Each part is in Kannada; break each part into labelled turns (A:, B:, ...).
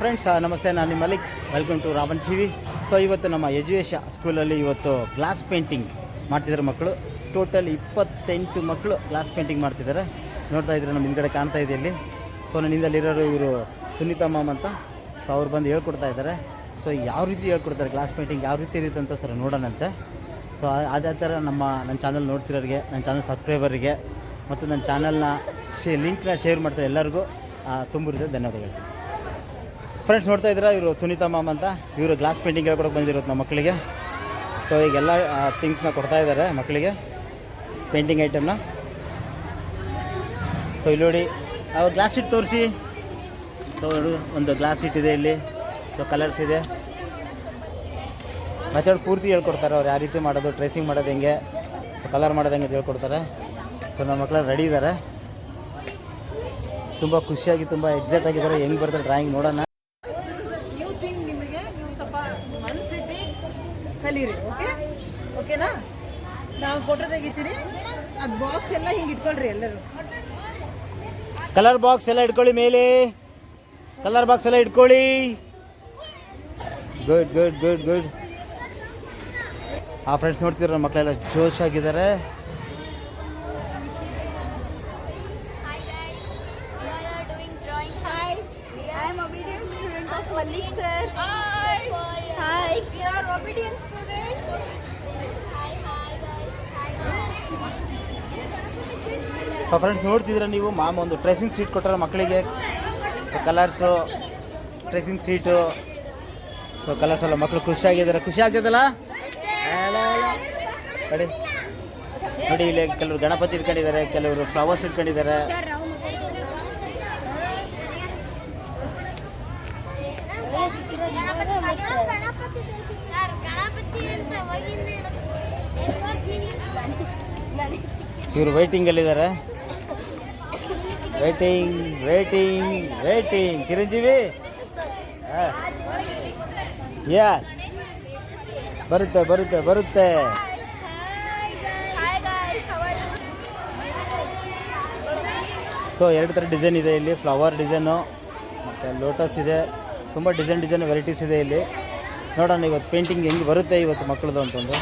A: ಫ್ರೆಂಡ್ಸ್ ನಮಸ್ತೆ, ನಾನು ನಿಮ್ಮ Malik welcome to Raman T V so ಇವತ್ತು ನಮ್ಮ ಎಜುಕೇಷನ್ ಸ್ಕೂಲಲ್ಲಿ ಇವತ್ತು ಗ್ಲಾಸ್ ಪೇಂಟಿಂಗ್ ಮಾಡ್ತಿದ್ದಾರೆ ಮಕ್ಕಳು. ಟೋಟಲ್ ಇಪ್ಪತ್ತೆಂಟು ಮಕ್ಕಳು ಗ್ಲಾಸ್ ಪೇಂಟಿಂಗ್ ಮಾಡ್ತಿದ್ದಾರೆ. ನೋಡ್ತಾ ಇದ್ರೆ ನಮ್ಮ ಹಿಂದ್ಗಡೆ ಕಾಣ್ತಾ ಇದೆ ಇಲ್ಲಿ. ಸೊ ನನ್ನ ಹಿಂದಲ್ಲಿರೋರು ಇವರು ಸುನೀತಾ ಮಾಮ್ ಅಂತ. ಸೊ ಅವ್ರು ಬಂದು ಹೇಳ್ಕೊಡ್ತಾ ಇದ್ದಾರೆ. ಸೊ ಯಾವ ರೀತಿ ಹೇಳ್ಕೊಡ್ತಾರೆ ಗ್ಲಾಸ್ ಪೇಂಟಿಂಗ್ ಯಾವ ರೀತಿ ಇರುತ್ತೆ ಅಂತ ಸರ್ ನೋಡೋಣಂತೆ ಸೊ ಅದೇ ಥರ ನಮ್ಮ, ನನ್ನ ಚಾನಲ್ ನೋಡ್ತಿರೋರಿಗೆ, ನನ್ನ ಚಾನಲ್ ಸಬ್ಸ್ಕ್ರೈಬರಿಗೆ ಮತ್ತು ನನ್ನ ಚಾನಲ್ನ ಶೇ ಲಿಂಕ್ನ ಶೇರ್ ಮಾಡ್ತಾರೆ ಎಲ್ಲರಿಗೂ ತುಂಬಿರುತ್ತೆ ಧನ್ಯವಾದಗಳು. ಫ್ರೆಂಡ್ಸ್ ನೋಡ್ತಾ ಇದ್ದೀರಾ? ಇವರು ಸುನೀತಾ ಮಾಮ್ ಅಂತ. ಇವರು ಗ್ಲಾಸ್ ಪೇಂಟಿಂಗ್ ಹೇಳ್ಕೊಡಕ್ಕೆ ಬಂದಿರೋದು ನಮ್ಮ ಮಕ್ಕಳಿಗೆ. ಸೊ ಈಗೆಲ್ಲ ಥಿಂಗ್ಸ್ನ ಕೊಡ್ತಾ ಇದ್ದಾರೆ ಮಕ್ಕಳಿಗೆ. ಪೇಂಟಿಂಗ್ ಐಟಮ್ನ ಸೊ ಇಲ್ಲಿ ನೋಡಿ ಅವ್ರು ಗ್ಲಾಸ್ ಶೀಟ್ ತೋರಿಸಿ. ಸೊ ಒಂದು ಗ್ಲಾಸ್ ಶೀಟ್ ಇದೆ ಇಲ್ಲಿ. ಸೊ ಕಲರ್ಸ್ ಇದೆ. ಮೆಥಡ್ ಪೂರ್ತಿ ಹೇಳ್ಕೊಡ್ತಾರೆ. ಅವ್ರು ಯಾವ ರೀತಿ ಮಾಡೋದು ಟ್ರೇಸಿಂಗ್ ಮಾಡೋದು ಹೆಂಗೆ ಕಲರ್ ಮಾಡೋದು ಹೆಂಗೆ ಹೇಳ್ಕೊಡ್ತಾರೆ. ಸೊ ನಮ್ಮ ಮಕ್ಕಳು ರೆಡಿ ಇದ್ದಾರೆ ತುಂಬ ಖುಷಿಯಾಗಿ, ತುಂಬ ಎಕ್ಸೈಟ್ ಆಗಿದ್ದಾರೆ ಹೆಂಗೆ ಬರ್ತಾರೆ ಡ್ರಾಯಿಂಗ್ ನೋಡೋಣ
B: ನ್ಯೂ ಥಿಂಗ್ ನಿಮಗೆ ನೀವು ಸ್ವಲ್ಪ ಮನಸ್ಸಿಟ್ಟು ಕಲೀರಿ ಓಕೆ ಓಕೆನಾ ನಾವು ಫೋಟೋ ತೆಗಿತೀನಿ ಅದು ಬಾಕ್ಸ್ ಎಲ್ಲ ಹಿಂಗೆ ಇಟ್ಕೊಳ್ರಿ ಎಲ್ಲರೂ.
A: ಕಲರ್ ಬಾಕ್ಸ್ ಎಲ್ಲ ಇಟ್ಕೊಳ್ಳಿ ಮೇಲೆ. ಕಲರ್ ಬಾಕ್ಸ್ ಎಲ್ಲ ಇಟ್ಕೊಳ್ಳಿ. ಗುಡ್ ಗುಡ್ ಗುಡ್ ಗುಡ್ ಆ ಫ್ರೆಂಡ್ಸ್ ನೋಡ್ತಿದ್ರು ಮಕ್ಕಳೆಲ್ಲ ಜೋಶ್ ಫ್ರೆಂಡ್ಸ್ ನೋಡ್ತಿದ್ರೆ ನೀವು? ಮಾಮ ಒಂದು ಟ್ರೆಸಿಂಗ್ ಸೀಟ್ ಕೊಟ್ಟರೆ ಮಕ್ಕಳಿಗೆ. ಕಲರ್ಸು ಟ್ರೆಸಿಂಗ್ ಸೀಟು ಕಲರ್ಸ್ ಎಲ್ಲ ಮಕ್ಕಳು ಖುಷಿಯಾಗಿದ್ದಾರೆ ಖುಷಿ ಆಗ್ತದಲ್ಲ? ನೋಡಿ. ನೋಡಿ, ಇಲ್ಲಿ ಕೆಲವರು ಗಣಪತಿ ಇಟ್ಕೊಂಡಿದ್ದಾರೆ, ಕೆಲವರು ಫ್ಲವರ್ಸ್ ಇಟ್ಕೊಂಡಿದ್ದಾರೆ. ಇವರು ವೈಟಿಂಗಲ್ಲಿದ್ದಾರೆ waiting waiting waiting Chiranjeevi yes ಬರುತ್ತೆ ಬರುತ್ತೆ ಬರುತ್ತೆ. ಸೊ ಎರಡು ಥರ ಡಿಸೈನ್ ಇದೆ ಇಲ್ಲಿ. ಫ್ಲವರ್ ಡಿಸೈನು ಮತ್ತು ಲೋಟಸ್ ಇದೆ. ತುಂಬ ಡಿಸೈನ್ ಡಿಸೈನ್ ವೆರೈಟೀಸ್ ಇದೆ ಇಲ್ಲಿ. ನೋಡೋಣ ಇವತ್ತು ಪೇಂಟಿಂಗ್ ಹೆಂಗೆ ಬರುತ್ತೆ ಇವತ್ತು ಮಕ್ಕಳದು ಅಂತಂದು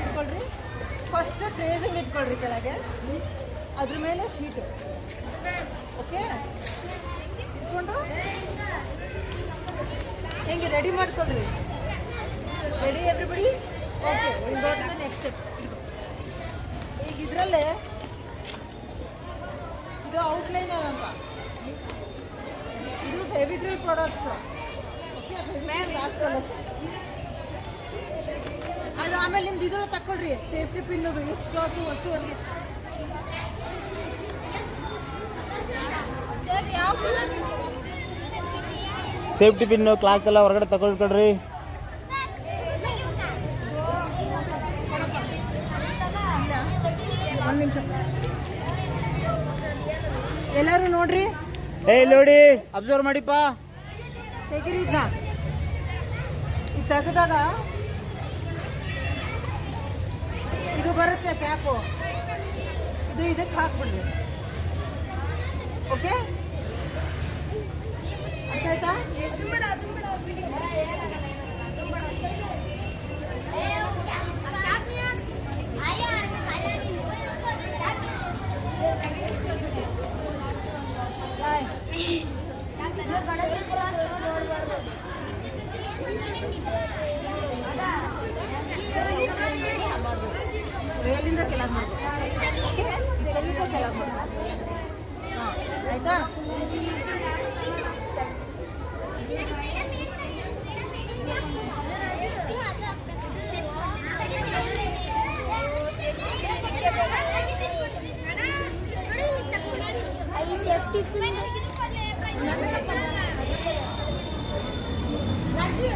B: ಇಟ್ಕೊಳ್ರಿ ಟ್ರೇಸಿಂಗ್ ಇಟ್ಕೊಳ್ರಿ ಕೆಳಗೆ. ಅದ್ರ ಮೇಲೆ ಶೀಟು ಓಕೆ ಇಟ್ಕೊಂಡು ಹೆಂಗೆ ರೆಡಿ ಮಾಡ್ಕೊಳ್ರಿ? Ready everybody okay next step ಈಗ ಇದರಲ್ಲೇ ಇದು ಔಟ್ಲೈನ್ ಅಂತ ಇದು Fevicryl products okay glass colours ಆಮೇಲೆ ನಿಮ್ದು ಇದನ್ನು ತಗೊಳ್ರಿ ಸೇಫ್ಟಿ ಪಿನ್ ಎಷ್ಟು ಕ್ಲಾತು
C: ಅಷ್ಟು ಕಲರ್
A: ಸೇಫ್ಟಿ ಪಿನ್ನು ಕ್ಲಾಕ್ ಎಲ್ಲ ಹೊರಗಡೆ
B: ತಗೊಳ್ಕೊಡ್ರಿ ಎಲ್ಲಾರು ನೋಡ್ರಿ?
A: ಏ ನೋಡಿ ಅಬ್ಸರ್ವ್ ಮಾಡಿಪ್ಪ.
B: ತೆಗಿರಿ ಈ ಇದು ತೆಗೆದಾಗ ಇದು ಬರುತ್ತೆ ಕ್ಯಾಪು. ಇದು ಇದಕ್ಕೆ ಹಾಕ್ಬಿಡ್ರಿ. ಓಕೆ ಅರ್ಥ ಆಯ್ತಾ?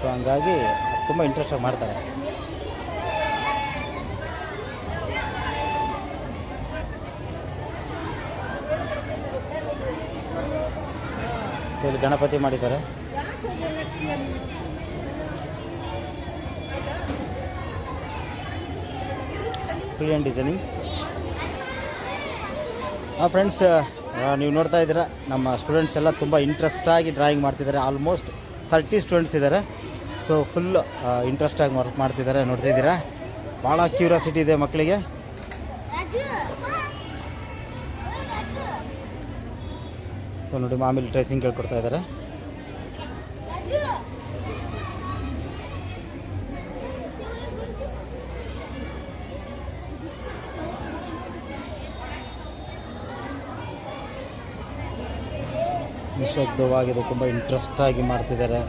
A: ಸೊ ಹಂಗಾಗಿ ತುಂಬ ಇಂಟ್ರೆಸ್ಟಾಗಿ ಮಾಡ್ತಾರೆ. ಸೊ ಇಲ್ಲಿ ಗಣಪತಿ ಮಾಡಿದ್ದಾರೆ. ಫ್ರೀ ಆ್ಯಂಡ್ ಡಿಸೈನಿಂಗ್ ಹಾಂ ಫ್ರೆಂಡ್ಸ್ ನೀವು ನೋಡ್ತಾ ಇದ್ದೀರಾ, ನಮ್ಮ ಸ್ಟೂಡೆಂಟ್ಸ್ ಎಲ್ಲ ತುಂಬ ಇಂಟ್ರೆಸ್ಟಾಗಿ ಡ್ರಾಯಿಂಗ್ ಮಾಡ್ತಿದ್ದಾರೆ. ಆಲ್ಮೋಸ್ಟ್ ಥರ್ಟಿ ಸ್ಟೂಡೆಂಟ್ಸ್ ಇದ್ದಾರೆ. ಸೊ ಫುಲ್ ಇಂಟ್ರೆಸ್ಟಾಗಿ ವರ್ಕ್ ಮಾಡ್ತಿದ್ದಾರೆ ನೋಡ್ತಾ ಇದ್ದೀರಾ? ಭಾಳ ಕ್ಯೂರಿಯಾಸಿಟಿ ಇದೆ ಮಕ್ಕಳಿಗೆ. ಸೊ ನೋಡಿ ಮಾಮೂಲಿ ಟ್ರೇಸಿಂಗ್ ಹೇಳ್ಕೊಡ್ತಾ ಇದ್ದಾರೆ. ನಿಶಬ್ದವಾಗಿದೆ ತುಂಬ ಇಂಟ್ರೆಸ್ಟಾಗಿ ಮಾಡ್ತಿದ್ದಾರೆ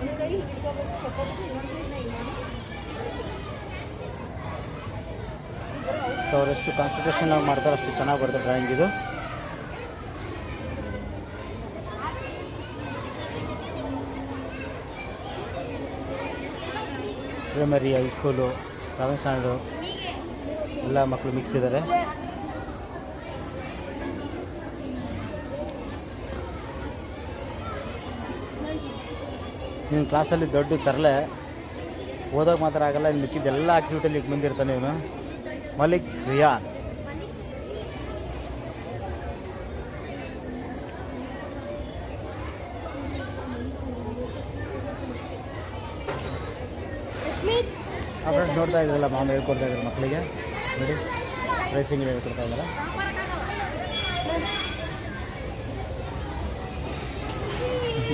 B: ಒಂದು ಕೈ ಹಿಡ್ಕೋಬೇಕು ಸಪೋರ್ಟ್ ಇನ್ನೊಂದು ಕೈನ ಹಿಂಗ್ ಮಾಡಿ
A: ಸೊ ಅವರೆಷ್ಟು ಕಾನ್ಸಂಟ್ರೇಷನ್ ಆಗಿ ಮಾಡ್ತಾರೆ, ಅಷ್ಟು ಚೆನ್ನಾಗಿ ಬರುತ್ತೆ ಡ್ರಾಯಿಂಗ್ ಇದು. ಪ್ರೈಮರಿ ಹೈಸ್ಕೂಲು ಸೆವೆಂತ್ ಸ್ಟ್ಯಾಂಡರ್ಡು ಎಲ್ಲ ಮಕ್ಕಳು ಮಿಕ್ಸ್ ಇದ್ದಾರೆ ನಿಮ್ಮ ಕ್ಲಾಸಲ್ಲಿ ದೊಡ್ಡ ತರಲೆ, ಓದೋಕೆ ಮಾತ್ರ ಆಗಲ್ಲ ಇನ್ನು ಮಿಕ್ಕಿದ್ದೆಲ್ಲ ಆಕ್ಟಿವಿಟಿಯಲ್ಲಿ ಬಂದಿರ್ತಾನೆ ಇವನು. ಮಲಿಕ್ ರಿಯಾನ್ ಆ ಫ್ರೆಂಡ್ಸ್ ನೋಡ್ತಾ ಇದ್ರಲ್ಲ, ಮಾಮ ಹೇಳ್ಕೊಡ್ತಾ ಇದ್ರು ಮಕ್ಕಳಿಗೆ. ನೋಡಿ ಡ್ರೆಸ್ಸಿಂಗ್ ಹೇಳ್ಕೊಡ್ತಾ ಇದ್ದಾರೆ?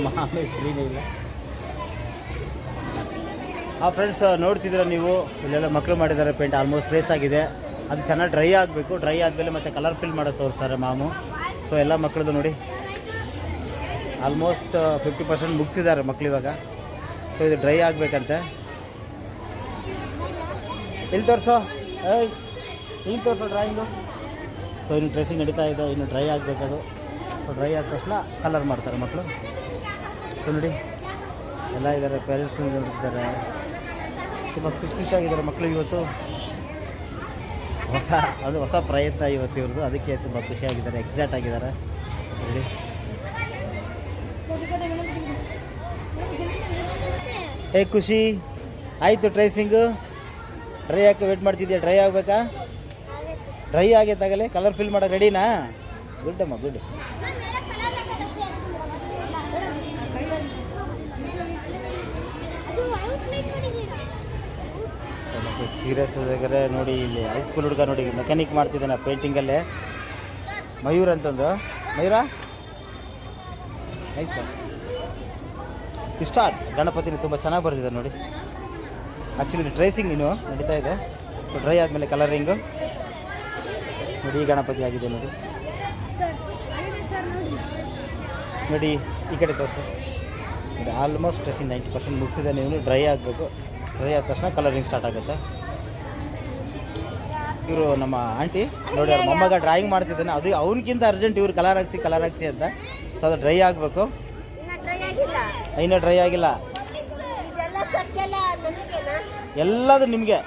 A: ಮಾಮೇ ಫ್ರೀನೇ ಇಲ್ಲ. ಆ ಫ್ರೆಂಡ್ಸ್ ನೋಡ್ತಿದ್ದೀರ ನೀವು? ಇಲ್ಲೆಲ್ಲ ಮಕ್ಕಳು ಮಾಡಿದ್ದಾರೆ ಪೇಂಟ್ ಆಲ್ಮೋಸ್ಟ್ ಪ್ಲೇಸ್ ಆಗಿದೆ. ಅದು ಚೆನ್ನಾಗಿ ಡ್ರೈ ಆಗಬೇಕು. ಡ್ರೈ ಆದಮೇಲೆ ಮತ್ತೆ ಕಲರ್ ಫಿಲ್ ಮಾಡೋದು ತೋರಿಸ್ತಾರೆ ಮಾಮು. ಸೊ ಎಲ್ಲ ಮಕ್ಕಳದು ನೋಡಿ. ಆಲ್ಮೋಸ್ಟ್ ಫಿಫ್ಟಿ ಪರ್ಸೆಂಟ್ ಮುಗಿಸಿದ್ದಾರೆ ಮಕ್ಕಳು ಇವಾಗ. ಸೊ ಇದು ಡ್ರೈ ಆಗಬೇಕಂತೆ. ಇಲ್ಲಿ ತೋರಿಸೋ ಏಯ್ ಇಲ್ಲಿ ತೋರಿಸೋ ಡ್ರಾಯಿಂಗು ಸೊ ಇನ್ನು ಡ್ರೆಸ್ಸಿಂಗ್ ನಡೀತಾ ಇದೆ, ಇನ್ನು ಡ್ರೈ ಆಗಬೇಕದು. ಸೊ ಡ್ರೈ ಆದ ತಕ್ಷಣ ಕಲರ್ ಮಾಡ್ತಾರೆ ಮಕ್ಕಳು ಸೊ ನೋಡಿ. ಎಲ್ಲ ಇದ್ದಾರೆ ಪೇರೆಂಟ್ಸ್ ನೋಡ್ತಿದ್ದಾರೆ. ತುಂಬ ಖುಷಿ ಖುಷಿಯಾಗಿದ್ದಾರೆ ಮಕ್ಕಳು ಇವತ್ತು. ಹೊಸ, ಅದು ಹೊಸ ಪ್ರಯತ್ನ ಇವತ್ತು ಇವ್ರದ್ದು. ಅದಕ್ಕೆ ತುಂಬ ಖುಷಿಯಾಗಿದ್ದಾರೆ ಎಕ್ಸಾಕ್ಟ್ ಆಗಿದ್ದಾರೆ. ನೋಡಿ. ಏ, ಖುಷಿ. ಆಯಿತು ಟ್ರೇಸಿಂಗು ಡ್ರೈ ಹಾಕಿ ವೇಟ್ ಮಾಡ್ತಿದ್ಯಾ? ಡ್ರೈ ಆಗಬೇಕಾ? ಡ್ರೈ ಆಗೈತಾಗಲೇ ಕಲರ್ ಫಿಲ್ ಮಾಡೋಕೆ ರೆಡಿನಾ ಗುಡ್ ಅಮ್ಮ ಗುಡ್ ಸೀರಿಯಸ್ ಆಗಿದ್ರೆ ನೋಡಿ ಇಲ್ಲಿ ಹೈಸ್ಕೂಲ್ ಹುಡುಗ ನೋಡಿ ಮೆಕ್ಯಾನಿಕ್ ಮಾಡ್ತಿದ್ದಾನೆ ಪೇಂಟಿಂಗಲ್ಲೇ ಮಯೂರ್ ಅಂತಂದು. ಮಯೂರ? ನೈಸ್ ಸರ್ ಇಷ್ಟ ಗಣಪತಿನ ತುಂಬ ಚೆನ್ನಾಗಿ ಬರ್ತಿದ್ದಾರೆ ನೋಡಿ. ಆ್ಯಕ್ಚುಲಿ ಟ್ರೇಸಿಂಗ್ ಇನ್ನು ನಡೀತಾ ಇದೆ. ಸೊ ಡ್ರೈ ಆದಮೇಲೆ ಕಲರಿಂಗು ನೋಡಿ ಈ ಗಣಪತಿ ಆಗಿದೆ ನೋಡಿ. ನೋಡಿ ಈ ಕಡೆ ತೋರಿಸಿ. ಇದು ಆಲ್ಮೋಸ್ಟ್ ಡ್ರೆಸ್ಸಿಂಗ್ ನೈಂಟಿ ಪರ್ಸೆಂಟ್ ಮುಗಿಸಿದೆ ನೀವು. ಡ್ರೈ ಆಗಬೇಕು. ಡ್ರೈ ಆದ ತಕ್ಷಣ ಕಲರಿಂಗ್ ಸ್ಟಾರ್ಟ್ ಆಗುತ್ತೆ. ಇವರು ನಮ್ಮ ಆಂಟಿ ನೋಡಿ ಅವ್ರ ಮೊಮ್ಮಗ ಡ್ರಾಯಿಂಗ್ ಮಾಡ್ತಿದ್ದಾನೆ. ಅದು ಅವ್ರಿಗಿಂತ ಅರ್ಜೆಂಟ್ ಇವ್ರು ಕಲರ್ ಹಾಕ್ಸಿ ಕಲರ್ ಹಾಕ್ಸಿ ಅಂತ. ಸೊ ಅದು ಡ್ರೈ ಆಗಬೇಕು. ಇನ್ನೂ ಡ್ರೈ ಆಗಿಲ್ಲ. ಎಲ್ಲದು ನಿಮಗೆ.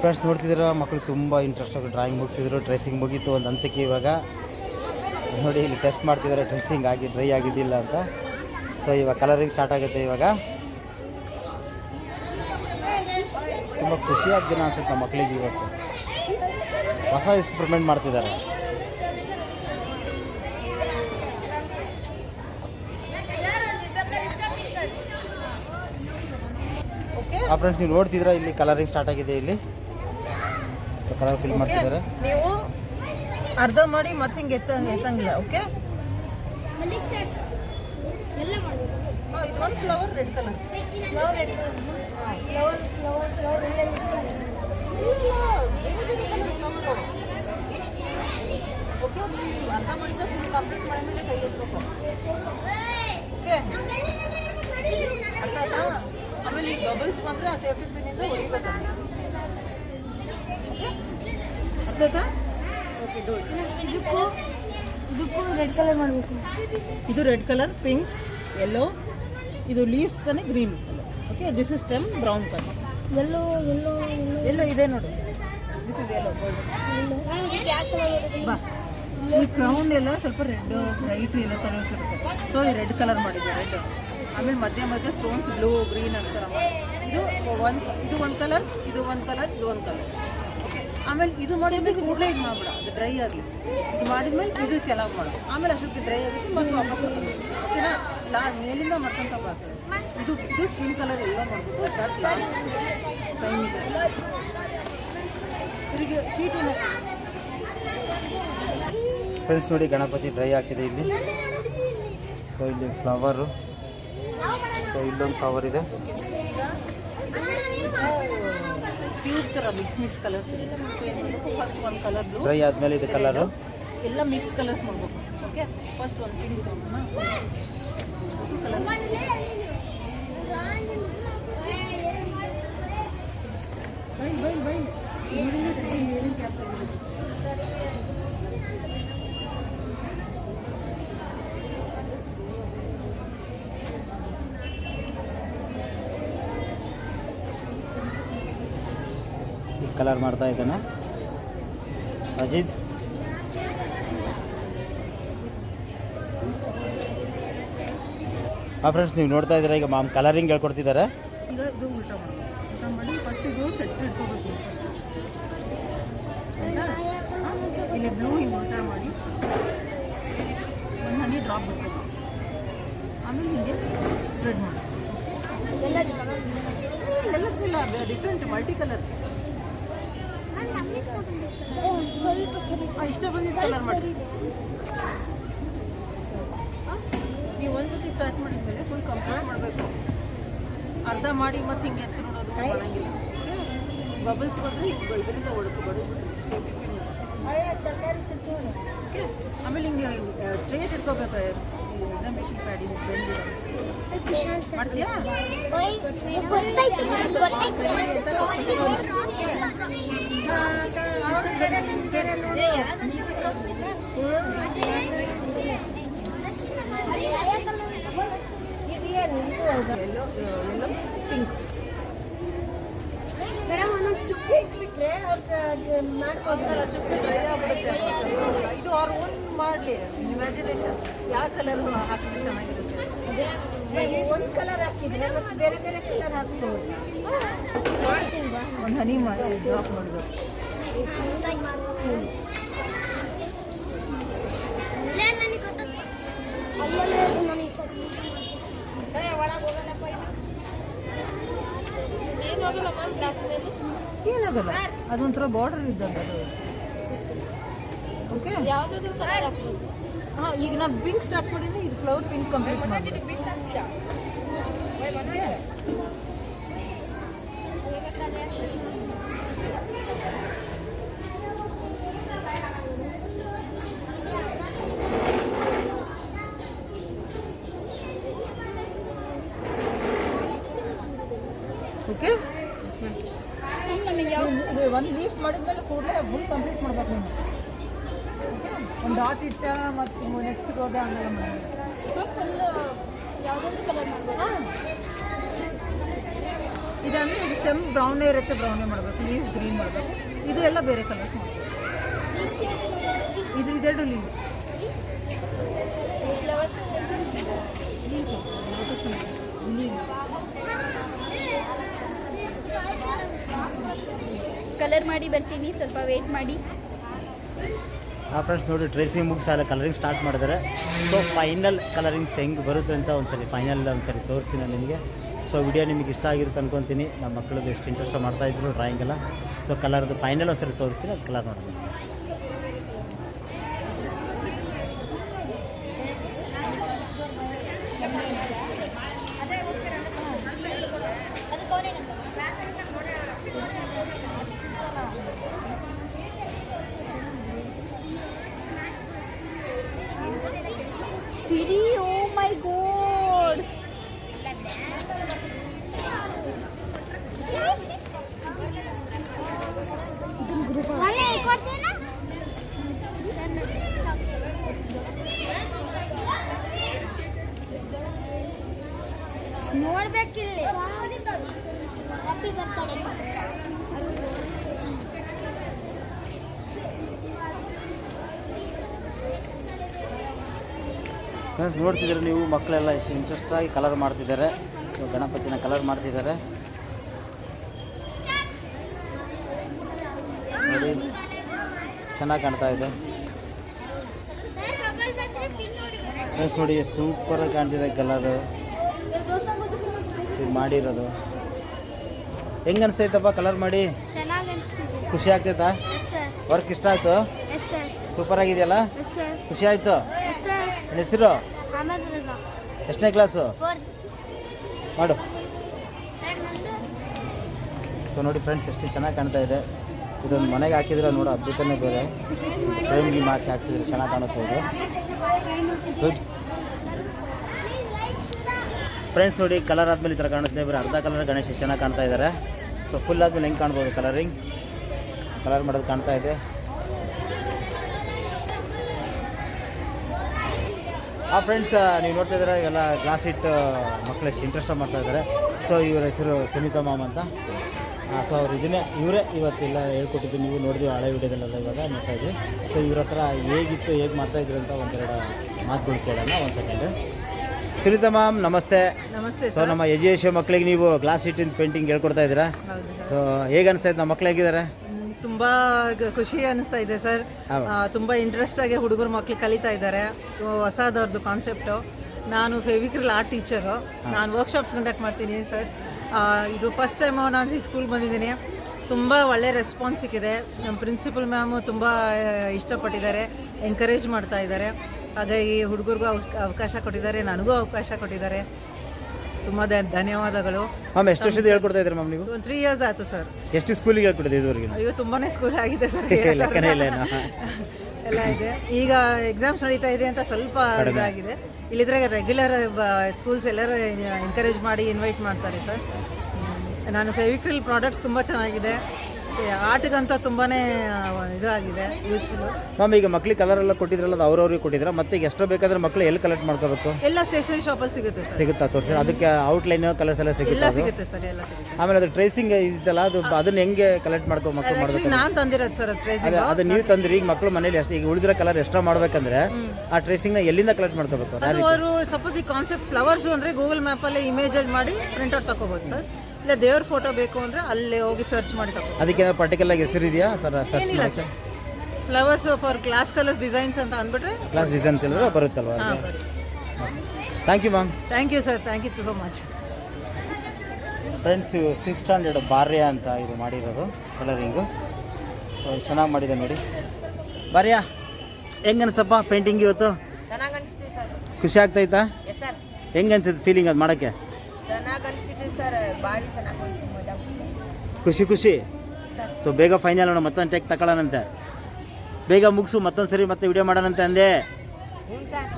A: ಫ್ರೆಂಡ್ಸ್ ನೋಡ್ತಿದ್ದೀರ? ಮಕ್ಕಳು ತುಂಬ ಇಂಟ್ರೆಸ್ಟ್ ಆಗಿ ಡ್ರಾಯಿಂಗ್ ಮುಗಿಸಿದ್ರು ಡ್ರೆಸ್ಸಿಂಗ್ ಮುಗೀತು, ಒಂದು ಅಂತಕ್ಕೆ ಇವಾಗ. ನೋಡಿ, ಇಲ್ಲಿ ಟೆಸ್ಟ್ ಮಾಡ್ತಿದ್ದಾರೆ ಡ್ರೆಸ್ಸಿಂಗ್ ಆಗಿ ಡ್ರೈ ಆಗಿದ್ದಿಲ್ಲ ಅಂತ. ಸೊ ಇವಾಗ ಕಲರಿಂಗ್ ಸ್ಟಾರ್ಟ್ ಆಗುತ್ತೆ ಇವಾಗ. ತುಂಬ ಖುಷಿಯಾದ ದಿನ ಅನ್ಸುತ್ತೆ ಮಕ್ಕಳಿಗೆ ಇವತ್ತು. ಹೊಸ ಎಕ್ಸ್ಪೆರಿಮೆಂಟ್ ಮಾಡ್ತಿದ್ದಾರೆ.
B: ಓಕೆ
A: ಆ ಫ್ರೆಂಡ್ಸ್ ನೀವು ನೋಡ್ತಿದ್ದೀರಾ ಇಲ್ಲಿ ಕಲರಿಂಗ್ ಸ್ಟಾರ್ಟ್ ಆಗಿದೆ ಇಲ್ಲಿ? ಸೊ ಕಲರ್ ಫಿಲ್ ಮಾಡ್ತಿದ್ದಾರೆ.
B: ನೀವು ಅರ್ಧ ಮಾಡಿ ಮತ್ತೆ ಹಿಂಗೆ ಎತ್ತ ಎತ್ತಂಗಿಲ್ಲ ಓಕೆ
C: ಮಲ್ಲಿಗೆ ಸರ್ ಎಲ್ಲ ಮಾಡಬೇಕು
B: ಹಾಂ ಇದು ಒಂದು flower red colour
C: flower red flower flower flower
B: okay ನೀವು ಅರ್ಧ ಮಾಡಿದ್ರೆ ಫುಲ್ ಕಂಪ್ಲೀಟ್ ಮಾಡಿದ್ಮೇಲೆ ಕೈ ಎತ್ತಬೇಕು ಓಕೆ ಅರ್ಥ ಆಯ್ತಾ? ಆಮೇಲೆ ಈಗ ಬಬಲ್ಸ್ ಬಂದರೆ ಆ ಸೇಫ್ಟಿ ಪಿನ್ನಿಂದ ಹೊಡಿಬೇಕು ಅರ್ಥ ಆಯ್ತಾ? ಓಕೆ
C: ಇದಕ್ಕೂ ಇದಕ್ಕೂ ರೆಡ್ ಕಲರ್ ಮಾಡಬೇಕು.
B: ಇದು ರೆಡ್ ಕಲರ್ ಪಿಂಕ್ ಯೆಲ್ಲೋ ಇದು ಲೀವ್ಸ್ ತಾನೆ green okay this is stem brown colour
C: yellow yellow yellow
B: ಇದೆ ನೋಡಿ. ದಿಸ್ ಇಸ್
C: ಎಲ್ಲೋ
B: ಬಾ. ಈ ಕ್ರೌನ್ ಎಲ್ಲ ಸ್ವಲ್ಪ ರೆಡ್ ಬ್ರೈಟ್ ಎಲ್ಲ ಕಲರ್ಸ್ ಇರುತ್ತೆ ಸೊ ಈ ರೆಡ್ ಕಲರ್ ಮಾಡಿದ್ದೀವಿ ರೆಡ್ ಆಮೇಲೆ ಮಧ್ಯ ಮಧ್ಯ ಸ್ಟೋನ್ಸ್ ಬ್ಲೂ ಗ್ರೀನ್ ಅಂತಾರ. ಇದು ಒಂದು ಇದು ಒಂದು ಕಲರ್ ಇದು ಒಂದು ಕಲರ್ ಇದು ಒಂದು ಕಲರ್ ಓಕೆ ಆಮೇಲೆ ಇದು ಮಾಡಿದ್ಮೇಲೆ ಕೂಡಲೇ ಇದು ಮಾಡ್ಬಿಡ. ಅದು ಡ್ರೈ ಆಗಲಿ. ಇದು ಮಾಡಿದ್ಮೇಲೆ ಇದು ಕೆಲವು ಮಾಡೋದು. ಆಮೇಲೆ ಅಷ್ಟೊತ್ತಿಗೆ ಡ್ರೈ ಆಗುತ್ತೆ ಮತ್ತು ವಾಪಸ್ ಓಕೆನಾ ಲಾ ಮೇಲಿಂದ ಮಾಡ್ಕೊಂತ ಬರ್ತದೆ ಇದು ಇದು ಸ್ಕಿನ್ ಕಲರ್ ಎಲ್ಲ ಮಾಡ್ಬೋದು ಲಾಸ್ಟ್ ಟೈಮ್ ತಿರುಗಿ ಶೀಟ್ ಇಲ್ಲ
A: ಫ್ರೆಂಡ್ಸ್ ನೋಡಿ ಗಣಪತಿ ಡ್ರೈ ಆಗ್ತಿದೆ ಇಲ್ಲಿ. ಸೊ ಇಲ್ಲಿ ಫ್ಲವರು ಸೊ ಇಲ್ಲೊಂದು ಫ್ಲವರ್ ಇದೆ.
B: ಪ್ಯೂರ್ ಥರ ಮಿಕ್ಸ್ ಮಿಕ್ಸ್ ಕಲರ್ಸ್ ಇದೆ. ಫಸ್ಟ್ ಒಂದು ಕಲರ್
A: ಡ್ರೈ ಆದಮೇಲೆ ಇದು ಕಲರು
B: ಎಲ್ಲ ಮಿಕ್ಸ್ ಕಲರ್ಸ್ ಮಾಡ್ಬೇಕು. ಓಕೆ ಫಸ್ಟ್ ಒಂದು pink colour bye bye bye.
A: Colour ಮಾಡ್ತಾ ಇದ್ದಾನೆ. ಸಜಿದ್ ಹಾಂ ಫ್ರೆಂಡ್ಸ್ ನೀವು ನೋಡ್ತಾ ಇದ್ದೀರಾ? ಈಗ ಮಾಮ್ ಕಲರಿಂಗ್ ಹೇಳ್ಕೊಡ್ತಿದ್ದಾರೆ.
B: ಈಗ ಇದು ಉಲ್ಟಾ ಮಾಡಿ ಉಲ್ಟಾ ಮಾಡಿ ಫಸ್ಟ್ ಇದು ಸೆಟ್ ಇಟ್ಕೋಬೇಕು ಫಸ್ಟ್ ಆಯ್ತಾ? ಹಾ? ಇಲ್ಲಿ ಬ್ಲೂ ಹಿಂಗೆ ಉಲ್ಟಾ ಮಾಡಿ. ಒಂದು ಹನಿ ಡ್ರಾಪ್ ಬಿಟ್ಕೋಬೇಕು ಆಮೇಲೆ ಹಿಂಗೆ ಸ್ಪ್ರೆಡ್ ಮಾಡಿ. ಎಲ್ಲದಕ್ಕಿಲ್ಲ ಡಿಫ್ರೆಂಟ್ ಮಲ್ಟಿ ಕಲರ್
C: ಸ್ವಲ್ಪ ಸ್ವಲ್ಪ
B: ಇಷ್ಟ ಬಂದಿದ್ದು ಕಲರ್ ಮಾಡಿ. ಒಂದ್ಸತಿ ಸ್ಟಾರ್ಟ್ ಮಾಡಿದ್ಮೇಲೆ ಫುಲ್ ಕಂಪ್ಲೀಟ್ ಮಾಡಬೇಕು. ಅರ್ಧ ಮಾಡಿ ಮತ್ತೆ ಹಿಂಗೆ ಎತ್ತು ನೋಡೋದು ಮಾಡಂಗಿಲ್ಲ. ಬಬಲ್ಸ್ ಬಂದರೆ ಹಿಂಗೆ ಇದರಿಂದ ಹೊಡ್ಕೊ ಬಡದು ಸೇಫ್ಟಿ ಓಕೆ ಆಮೇಲೆ ಹಿಂಗೆ ಸ್ಟ್ರೇಟ್ ಇಟ್ಕೋಬೇಕು ಎಕ್ಸಾಮಿನೇಷನ್ ಪ್ಯಾಡ್ ಹಿಂಗೆ ಫ್ರೆಂಡ್ ಮಾಡ್ತೀಯಾ?
C: ಗೊತ್ತಾಯ್ತು ಗೊತ್ತಾಯ್ತು
B: okay yellow yellow pink
C: madam ಒಂದೊಂದು ಚುಕ್ಕಿ ಇಟ್ಬಿಟ್ರೆ ಅವ್ರು ಸಲ
B: ಚುಕ್ಕಿ ಡ್ರೈ ಆಗ್ಬಿಡುತ್ತೆ ಇದು ಅವ್ರ ಓನ್ ಮಾಡಲಿ ಇಮ್ಯಾಜಿನೇಷನ್ ಯಾವ ಕಲರ್ ಹಾಕಿದ್ರೆ ಚೆನ್ನಾಗಿರುತ್ತೆ
C: ಒಂದು ಕಲರ್ ಹಾಕಿದ್ರೆ ಮತ್ತೆ ಬೇರೆ ಬೇರೆ ಕಲರ್ ಹಾಕ್ಬೋದು
B: ಒಂದು ಹನಿ ಮಾಡಿ ಡ್ರಾಪ್ ಮಾಡಬೇಕು
C: ನನಗೆ ಗೊತ್ತಾಗ್ತದೆ ಅಲ್ಲಲ್ಲೇ ಅದು ನನಗೆ ಒಳಗೆ ಹೋಗಲ್ಲಪ್ಪ ಇದು ಏನು ಹೋಗಲ್ಲ ಮ್ಯಾಮ್ ಬ್ಲಾಕ್
B: ಏನಾಗಲ್ಲ. ಅದೊಂಥರ ಬಾರ್ಡರ್ ಇದ್ದಂಗೆ ಅದು. ಓಕೆ ಹಾಂ ಈಗ ನಾನು ಪಿಂಕ್ ಸ್ಟಾರ್ಟ್ ಮಾಡಿದ್ರೆ ಇದು ಫ್ಲವರ್ ಪಿಂಕ್ ಕಂಪ್ಲೀಟ್
C: ಮಾಡ್ತೀನಿ ಯಾವ
B: ಒಂದು ಲೀಫ್ ಮಾಡಿದ್ಮೇಲೆ ಕೂಡಲೇ ಫುಲ್ ಕಂಪ್ಲೀಟ್ ಮಾಡ್ಬೇಕು ಓಕೆ ಒಂದು ಡಾಟ್ ಇಟ್ಟ ಮತ್ತು ನೆಕ್ಸ್ಟ್ ಹೋದ ಹಂಗೆಲ್ಲ ಮಾಡಿ ಇದಂದ್ರೆ ಇದು ಸೆಮ್ ಬ್ರೌನೇ ಇರುತ್ತೆ ಬ್ರೌನೇ ಮಾಡಬೇಕು ಲೀವ್ಸ್ ಗ್ರೀನ್ ಮಾಡಬೇಕು. ಇದು ಎಲ್ಲ ಬೇರೆ ಕಲರ್ಸ್ ಇದು ಇದೆರಡು ಲೀವ್ಸ್ ಲೀವ್ಸ್ ಲೀವ್
C: ಕಲರ್ ಮಾಡಿ ಬರ್ತೀನಿ, ಸ್ವಲ್ಪ ವೇಟ್ ಮಾಡಿ.
A: ಹಾಂ ಫ್ರೆಂಡ್ಸ್ ನೋಡಿ ಡ್ರೆಸ್ಸಿಂಗ್ ಮುಗಿಸಿ ಕಲರಿಂಗ್ ಸ್ಟಾರ್ಟ್ ಮಾಡಿದ್ದಾರೆ ಸೊ ಫೈನಲ್ ಕಲರಿಂಗ್ಸ್ ಹೆಂಗೆ ಬರುತ್ತೆ ಅಂತ ಒಂದ್ಸರಿ ಫೈನಲ್ ಒಂದ್ಸರಿ ತೋರಿಸ್ತೀನಿ ನಿಮಗೆ. ಸೊ ವಿಡಿಯೋ ನಿಮಗೆ ಇಷ್ಟ ಆಗಿರುತ್ತೆ ಅನ್ಕೊತೀನಿ. ನಮ್ಮ ಮಕ್ಕಳದ್ದು ಎಷ್ಟು ಇಂಟ್ರೆಸ್ಟ್ ಮಾಡ್ತಾಯಿದ್ರು ಡ್ರಾಯಿಂಗೆಲ್ಲ ಸೊ ಕಲರ್ದು ಫೈನಲ್ ಒಂದ್ಸರಿ ತೋರಿಸ್ತೀನಿ, ಅದು ಕಲರ್ ನೋಡೋಣ
C: ಬರ್ತಡೇ
A: ಫ್ರೆಂಡ್ಸ್ ನೋಡ್ತಿದ್ರೆ ನೀವು? ಮಕ್ಕಳೆಲ್ಲ ಎಷ್ಟು ಇಂಟ್ರೆಸ್ಟಾಗಿ ಕಲರ್ ಮಾಡ್ತಿದ್ದಾರೆ. ಸೊ ಗಣಪತಿನ ಕಲರ್ ಮಾಡ್ತಿದ್ದಾರೆ. ನೋಡಿ, ಚೆನ್ನಾಗಿ ಕಾಣ್ತಾ ಇದೆ. ಫ್ರೆಂಡ್ಸ್ ನೋಡಿ ಸೂಪರಾಗಿ ಕಾಣ್ತಿದೆ ಕಲರು ಮಾಡಿರೋದು. ಹೆಂಗೆ ಅನಿಸ್ತೈತಪ್ಪ ಕಲರ್ ಮಾಡಿ? ಖುಷಿ ಆಗ್ತೈತಾ? ವರ್ಕ್ ಇಷ್ಟ ಆಯಿತು? ಸೂಪರ್ ಆಗಿದೆಯಲ್ಲ? ಖುಷಿ ಆಯಿತು? ಹೆಸರು? ಎಷ್ಟನೇ ಕ್ಲಾಸು ಮಾಡು. ಸೊ ನೋಡಿ ಫ್ರೆಂಡ್ಸ್ ಎಷ್ಟು ಚೆನ್ನಾಗಿ ಕಾಣ್ತಾ ಇದೆ. ಇದೊಂದು ಮನೆಗೆ ಹಾಕಿದ್ರೆ ನೋಡೋ ಅದ್ಭುತನೇ ಬೇರೆ. ಫ್ರೇಮ್ಗೆ ಮಾರ್ಕ್ ಹಾಕ್ಸಿದ್ರೆ ಚೆನ್ನಾಗಿ ಕಾಣುತ್ತೆ ಇದು. ಫ್ರೆಂಡ್ಸ್ ನೋಡಿ ಕಲರ್ ಆದಮೇಲೆ ಈ ಥರ ಕಾಣುತ್ತೆ. ಬರೀ ಅರ್ಧ ಕಲರ್ ಗಣೇಶ ಚೆನ್ನಾಗಿ ಕಾಣ್ತಾ ಇದ್ದಾರೆ ಸೊ ಫುಲ್ ಆದಮೇಲೆ ಹೆಂಗೆ ಕಾಣ್ಬೋದು ಕಲರಿಂಗ್ ಕಲರ್ ಮಾಡೋದು ಕಾಣ್ತಾ ಇದೆ. ಆ ಫ್ರೆಂಡ್ಸ್ ನೀವು ನೋಡ್ತಾ ಇದ್ದಾರೆ, ಇವೆಲ್ಲ ಗ್ಲಾಸ್ ಇಟ್ ಮಕ್ಕಳು ಎಷ್ಟು ಇಂಟ್ರೆಸ್ಟ್ ಮಾಡ್ತಾ ಇದ್ದಾರೆ ಸೊ ಇವರ ಹೆಸರು ಸುನೀತಾ ಮಾಮ್ ಅಂತ. ಸೊ ಅವ್ರು ಇದನ್ನೇ, ಇವರೇ ಇವತ್ತೆಲ್ಲ ಹೇಳ್ಕೊಟ್ಟಿದ್ದು ನೀವು ನೋಡಿದ್ವಿ, ಹಳೆ ವಿಡಿಯೋದಲ್ಲೆಲ್ಲ ಇವಾಗ ನೋಡ್ತಾ ಇದ್ವಿ. ಸೊ ಇವ್ರ ಹತ್ರ ಹೇಗಿತ್ತು, ಹೇಗೆ ಮಾಡ್ತಾ ಅಂತ ಒಂದೆರಡು ಮಾತುಗಳು ಕೇಳೋಣ, ಒಂದು ಸೆಕೆಂಡ್ ಸುನೀತಾ ಮ್ಯಾಮ್ ನಮಸ್ತೆ.
B: ನಮಸ್ತೆ
A: ಸೊ ನಮ್ಮ ಎಜುಕೇಶನ್ ಮಕ್ಕಳಿಗೆ ನೀವು ಗ್ಲಾಸ್ ಇಟ್ಟಿನ ಪೇಂಟಿಂಗ್ ಹೇಳ್ಕೊಡ್ತಾ ಇದ್ದೀರಾ? ಸೊ ಹೇಗೆ ಅನಿಸ್ತಾ ನಮ್ಮ ಮಕ್ಳು ಹೇಗಿದ್ದಾರೆ?
B: ತುಂಬ ಖುಷಿ ಅನಿಸ್ತಾ ಇದೆ ಸರ್. ತುಂಬ ಇಂಟ್ರೆಸ್ಟ್ ಆಗಿ ಹುಡುಗರ ಮಕ್ಳು ಕಲಿತಾ ಇದ್ದಾರೆ. ಹೊಸದವ್ರದ್ದು ಕಾನ್ಸೆಪ್ಟು ನಾನು ಫೆವಿಕ್ರಿಲ್ ಆರ್ಟ್ ಟೀಚರು ನಾನು ವರ್ಕ್ಶಾಪ್ಸ್ ಕಂಡಕ್ಟ್ ಮಾಡ್ತೀನಿ ಸರ್. ಇದು ಫಸ್ಟ್ ಟೈಮು ನಾನು ಈ ಸ್ಕೂಲ್ ಬಂದಿದ್ದೀನಿ. ತುಂಬ ಒಳ್ಳೆ ರೆಸ್ಪಾನ್ಸ್ ಸಿಕ್ಕಿದೆ. ನಮ್ಮ ಪ್ರಿನ್ಸಿಪಲ್ ಮ್ಯಾಮು ತುಂಬ ಇಷ್ಟಪಟ್ಟಿದ್ದಾರೆ. ಎಂಕರೇಜ್ ಮಾಡ್ತಾ ಇದ್ದಾರೆ. ಹಾಗಾಗಿ ಹುಡುಗರಿಗೂ ಅವಕಾಶ ಕೊಟ್ಟಿದ್ದಾರೆ ನನಗೂ ಅವಕಾಶ ಕೊಟ್ಟಿದ್ದಾರೆ. ತುಂಬ ಧನ್ಯವಾದಗಳು.
A: ಮ್ಯಾಮ್ ಎಷ್ಟು ವರ್ಷದ ಹೇಳ್ಕೊಡ್ತಾ ಇದ್ದೀರಾ ಮ್ಯಾಮ್ ನೀವು?
B: ಒಂದು ತ್ರೀ ಇಯರ್ಸ್ ಆಯಿತು ಸರ್
A: ಎಷ್ಟು ಸ್ಕೂಲಿಗೆ ಹೇಳ್ಕೊಡ್ತಾ ಇದುವರೆಗೆ
B: ಅಯ್ಯೋ ತುಂಬಾ ಸ್ಕೂಲ್ ಆಗಿದೆ ಸರ್
A: ಇಲ್ಲ ಏನು.
B: ಎಲ್ಲ ಇದೆ. ಈಗ ಎಕ್ಸಾಮ್ಸ್ ನಡೀತಾ ಇದೆ ಅಂತ ಸ್ವಲ್ಪ ಇದಾಗಿದೆ. ಇಲ್ಲಿದ್ರೆ ರೆಗ್ಯುಲರ್ ಸ್ಕೂಲ್ಸ್ ಎಲ್ಲರೂ ಎನ್ಕರೇಜ್ ಮಾಡಿ ಇನ್ವೈಟ್ ಮಾಡ್ತಾರೆ ಸರ್ ನಾನು ಫೆವಿಕ್ರಿಲ್ ಪ್ರಾಡಕ್ಟ್ಸ್ ತುಂಬ ಚೆನ್ನಾಗಿದೆ. ಆರ್ಟ್ಗಂತ ತುಂಬಾನೇ ಇದಾಗಿದೆ ಯೂಸ್ಫುಲ್
A: ಮ್ಯಾಮ್ ಈಗ ಮಕ್ಳಿಗೆ ಕಲರ್ ಎಲ್ಲ ಕೊಟ್ಟಿದ್ರಲ್ಲ ಅದು ಅವ್ರವ್ರಿಗೆ ಕೊಟ್ಟಿದ್ರೆ ಮತ್ತೆ ಈಗ ಎಷ್ಟೋ ಬೇಕಾದ್ರೆ ಮಕ್ಳು ಎಲ್ಲಿ ಕಲೆಕ್ಟ್ ಮಾಡ್ಕೋಬೇಕು?
B: ಎಲ್ಲ ಸ್ಟೇಷನರಿ ಶಾಪಲ್ಲಿ ಸಿಗುತ್ತೆ ಸರ್
A: ಸಿಗುತ್ತಾ ತೋರಿಸಿ. ಅದಕ್ಕೆ ಔಟ್ ಲೈನ್ ಕಲರ್ಸ್ ಎಲ್ಲ
B: ಎಲ್ಲ
A: ಸಿಗುತ್ತೆ ಅದು?
B: ಸಿಗುತ್ತೆ ಸರ್ ಎಲ್ಲ ಸಿಗುತ್ತೆ.
A: ಆಮೇಲೆ ಅದು ಟ್ರೇಸಿಂಗ್ ಇದೆಯಲ್ಲ ಅದು ಅದನ್ನ ಹೆಂಗೆ ಕಲೆಕ್ಟ್ ಮಾಡ್ಕೊ ಮಕ್ಕಳು ಮಾಡ್ಬೇಕು
B: ಆ್ಯಕ್ಚುಲಿ ನಾನು ತಂದಿರೋದು ಸರ್ ಟ್ರೇಸಿಂಗ್
A: ಅದೇ ಅದು ನೀವು ತಂದ್ರಿ ಈಗ ಮಕ್ಕಳು ಮನೇಲಿ ಎಷ್ಟು ಈಗ ಉಳಿದಿರೋ ಕಲರ್ ಎಕ್ಸ್ಟ್ರಾ ಮಾಡ್ಬೇಕಂದ್ರೆ ಆ ಟ್ರೇಸಿಂಗ್ನ ಎಲ್ಲಿಂದ ಕಲೆಕ್ಟ್ ಮಾಡ್ಕೋಬೇಕು?
B: ಅದು ಅವರು ಸಪೋಸ್ ಈ ಕಾನ್ಸೆಪ್ಟ್ ಫ್ಲವರ್ಸ್ ಅಂದ್ರೆ ಗೂಗಲ್ ಮ್ಯಾಪ್ ಅಲ್ಲಿ ಇಮೇಜ್ ಮಾಡಿ ಪ್ರಿಂಟ್ಔಟ್ ತಗೋಬೋದು ಸರ್ ಇಲ್ಲ ದೇವ್ರ ಫೋಟೋ ಬೇಕು ಅಂದರೆ ಅಲ್ಲೇ ಹೋಗಿ ಸರ್ಚ್ ಮಾಡಿ ಅದಕ್ಕೆ
A: ಅದಕ್ಕೆ ಪರ್ಟಿಕ್ಯುಲರ್ ಆಗಿ ಹೆಸರು ಇದೆಯಾ ಆ ಥರ
B: ಏನಿಲ್ಲ sir flowers for class colours designs ಅಂತ ಅಂದ್ಬಿಟ್ರೆ
A: ಕ್ಲಾಸ್ ಡಿಸೈನ್ ತಿಳಿದ್ರೆ ಬರುತ್ತಲ್ವಾ?
B: ಹಾಂ
A: thank you ma'am
B: thank you sir thank you so much
A: friends six standard ಭಾರ್ಯ ಅಂತ ಇದು ಮಾಡಿರೋದು ಕಲರಿಂಗು ಸೊ ಚೆನ್ನಾಗಿ ಮಾಡಿದೆ ನೋಡಿ. ಬಾರ್ಯ ಹೆಂಗೆ ಅನಿಸ್ತಪ್ಪ ಪೇಂಟಿಂಗ್ ಇವತ್ತು?
D: ಚೆನ್ನಾಗಿ ಅನಿಸ್ತೀವಿ ಸರ್
A: ಖುಷಿ ಆಗ್ತೈತಾ
D: ಎಸ್ ಸರ್
A: ಹೆಂಗೆ ಅನ್ಸುತ್ತೆ ಫೀಲಿಂಗ್ ಅದು ಮಾಡೋಕ್ಕೆ?
D: ಚೆನ್ನಾಗಿ ಅನಿಸ್ತಿದ್ವಿ ಸರ್. ಭಾರಿ ಚೆನ್ನಾಗಿ ಬಂತು ಮಜಾ
A: ಖುಷಿ ಖುಷಿ.
D: ಸರ್.
A: ಸೊ ಬೇಗ ಫೈನಲ್ ಅಣ್ಣ ಮತ್ತೊಂದು ಟೇಕ್ ತಗೊಳ್ಳೋಣಂತೆ ಬೇಗ ಮುಗಿಸು ಮತ್ತೊಂದು ಸರಿ ಮತ್ತೆ ವಿಡಿಯೋ ಮಾಡೋಣಂತೆ ಅಂದೆ.
D: ಹ್ಞೂ ಸರ್.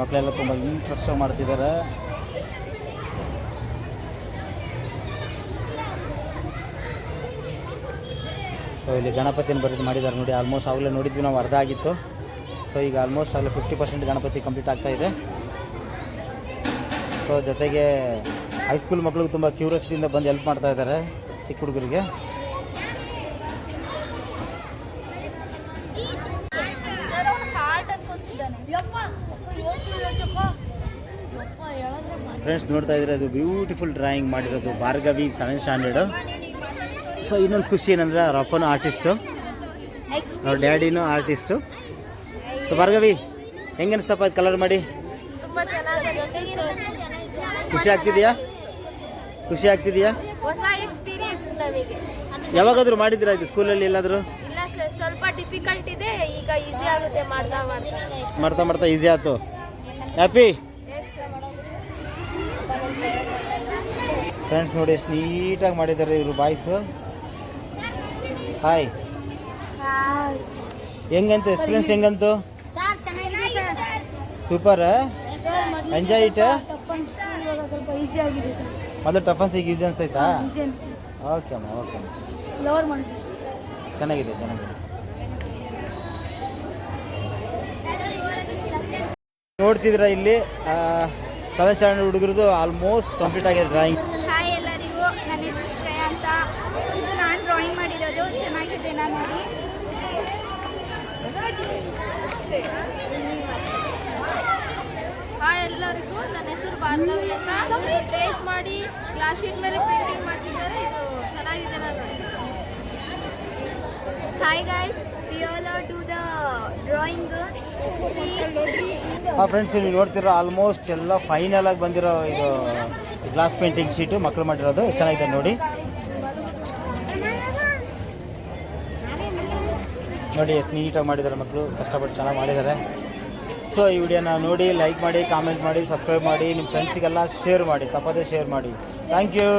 A: ಮಕ್ಕಳೆಲ್ಲ ತುಂಬ ಇಂಟ್ರೆಸ್ಟಾಗಿ ಮಾಡ್ತಿದ್ದಾರೆ ಸೊ ಇಲ್ಲಿ ಗಣಪತಿನ ಬರೆದು ಮಾಡಿದ್ದಾರೆ ನೋಡಿ ಆಲ್ಮೋಸ್ಟ್ ಆಗಲೇ ನೋಡಿದ್ವಿ ನಾವು ಅರ್ಧ ಆಗಿತ್ತು. ಸೊ ಈಗ ಆಲ್ಮೋಸ್ಟ್ ಅಲ್ಲಿ ಫಿಫ್ಟಿ ಪರ್ಸೆಂಟ್ ಗಣಪತಿ ಕಂಪ್ಲೀಟ್ ಆಗ್ತಾ ಇದೆ. ಸೊ ಜೊತೆಗೆ ಹೈಸ್ಕೂಲ್ ಮಕ್ಕಳಿಗೆ ತುಂಬ ಕ್ಯೂರಿಯಾಸಿಟಿಯಿಂದ ಬಂದು ಹೆಲ್ಪ್ ಮಾಡ್ತಾ ಇದ್ದಾರೆ ಚಿಕ್ಕ ಹುಡುಗರಿಗೆ. ಫ್ರೆಂಡ್ಸ್ ನೋಡ್ತಾ ಇದ್ರೆ ಅದು ಬ್ಯೂಟಿಫುಲ್ ಡ್ರಾಯಿಂಗ್ ಮಾಡಿರೋದು ಭಾರ್ಗವಿ ಸೆವೆನ್ ಸ್ಟ್ಯಾಂಡರ್ಡು ಸೊ ಇನ್ನೊಂದು ಖುಷಿ ಏನಂದ್ರೆ ಅವ್ರ ಅಪ್ಪನೂ ಆರ್ಟಿಸ್ಟು ಅವ್ರ ಡ್ಯಾಡಿನೂ ಆರ್ಟಿಸ್ಟು ಸೊ ಭಾರ್ಗವಿ ಹೆಂಗೆ ಅನಿಸ್ತಪ್ಪ ಅದು ಕಲರ್ ಮಾಡಿ?
C: ತುಂಬ ಚೆನ್ನಾಗಿ ಸರ್
A: ಖುಷಿ ಆಗ್ತಿದೆಯಾ? ಖುಷಿ ಆಗ್ತಿದೆಯಾ?
C: ಹೊಸ ಎಕ್ಸ್ಪೀರಿಯನ್ಸ್ ನಮಗೆ.
A: ಯಾವಾಗಾದರೂ ಮಾಡಿದ್ದೀರಾ ಇದು ಸ್ಕೂಲಲ್ಲಿ ಎಲ್ಲಾದರೂ?
C: ಇಲ್ಲ ಸರ್ ಸ್ವಲ್ಪ ಡಿಫಿಕಲ್ಟ್ ಇದೆ ಈಗ ಈಸಿ ಆಗುತ್ತೆ ಮಾಡ್ತಾ ಮಾಡ್ತಾ.
A: ಮಾಡ್ತಾ ಮಾಡ್ತಾ ಈಸಿ ಆಯ್ತು. ಹ್ಯಾಪಿ
C: ಎಸ್
A: ಫ್ರೆಂಡ್ಸ್ ನೋಡಿ ಎಷ್ಟು ನೀಟಾಗಿ ಮಾಡಿದ್ದಾರೆ ಇವರು ಬಾಯ್ಸು ಹಾಯ್ ಹೆಂಗಂತ ಎಕ್ಸ್ಪೀರಿಯನ್ಸ್ ಹೆಂಗಂತು? ಸೂಪರ್ ಎಂಜಾಯ್ ಇಟ್
C: ಸ್ವಲ್ಪ ಈಸಿ ಆಗಿದೆ ಸರ್
A: ಮೊದಲು ಟಫ್ ಅನ್ಸ್ ಈಗ ಈಸಿ ಅನ್ಸ್ತೈತಾ ಓಕೆ ಅಮ್ಮ ಓಕೆ
C: ಫ್ಲವರ್ ಮಾಡಿದ್ವಿ
A: ಚೆನ್ನಾಗಿದೆ ಚೆನ್ನಾಗಿದೆ. ನೋಡ್ತಿದ್ರ ಇಲ್ಲಿ ಸೆವೆನ್ ಸ್ಟ್ಯಾಂಡರ್ಡ್ ಹುಡುಗರದು ಆಲ್ಮೋಸ್ಟ್ ಕಂಪ್ಲೀಟ್ ಆಗಿದೆ ಡ್ರಾಯಿಂಗ್
C: ಹಾಯ್ ಎಲ್ಲರಿಗೂ, ನನ್ನ ಹೆಸರು ಶ್ರೇಯಾ ಅಂತ. ಇದು ನಾನು ಡ್ರಾಯಿಂಗ್ ಮಾಡಿರೋದು. ಚೆನ್ನಾಗಿದೆ ನಾನು ನೋಡಿ.
E: ಹಾಯ್ ಎಲ್ಲರಿಗೂ ನನ್ನ ಹೆಸರು ಭಾರ್ಗವಿ ಅಂತ. ಇದು ಟ್ರೇಸ್ ಮಾಡಿ ಗ್ಲಾಸ್ ಶೀಟ್ ಮೇಲೆ ಪೇಂಟಿಂಗ್ ಮಾಡಿಸಿದ್ದಾರೆ. ಇದು ಚೆನ್ನಾಗಿದೆ ನಾನು
C: hi guys all the drawing
A: ಆ ಫ್ರೆಂಡ್ಸ್ ನೀವು ನೋಡ್ತಿರೋ ಆಲ್ಮೋಸ್ಟ್ ಎಲ್ಲ ಫೈನಲ್ ಆಗಿ ಬಂದಿರೋ ಇದು ಗ್ಲಾಸ್ ಪೇಂಟಿಂಗ್ ಶೀಟು ಮಕ್ಕಳು ಮಾಡಿರೋದು. ಚೆನ್ನಾಗಿದೆ ನೋಡಿ. ನೋಡಿ ಎಷ್ಟು ನೀಟಾಗಿ ಮಾಡಿದ್ದಾರೆ ಮಕ್ಕಳು ಕಷ್ಟಪಟ್ಟು ಚೆನ್ನಾಗಿ ಮಾಡಿದ್ದಾರೆ. ಸೊ, ಈ ವಿಡಿಯೋನ ನೋಡಿ ಲೈಕ್ ಮಾಡಿ ಕಾಮೆಂಟ್ ಮಾಡಿ ಸಬ್ಸ್ಕ್ರೈಬ್ ಮಾಡಿ ನಿಮ್ಮ ಫ್ರೆಂಡ್ಸಿಗೆಲ್ಲ ಶೇರ್ ಮಾಡಿ, ತಪ್ಪದೇ ಶೇರ್ ಮಾಡಿ. Thank you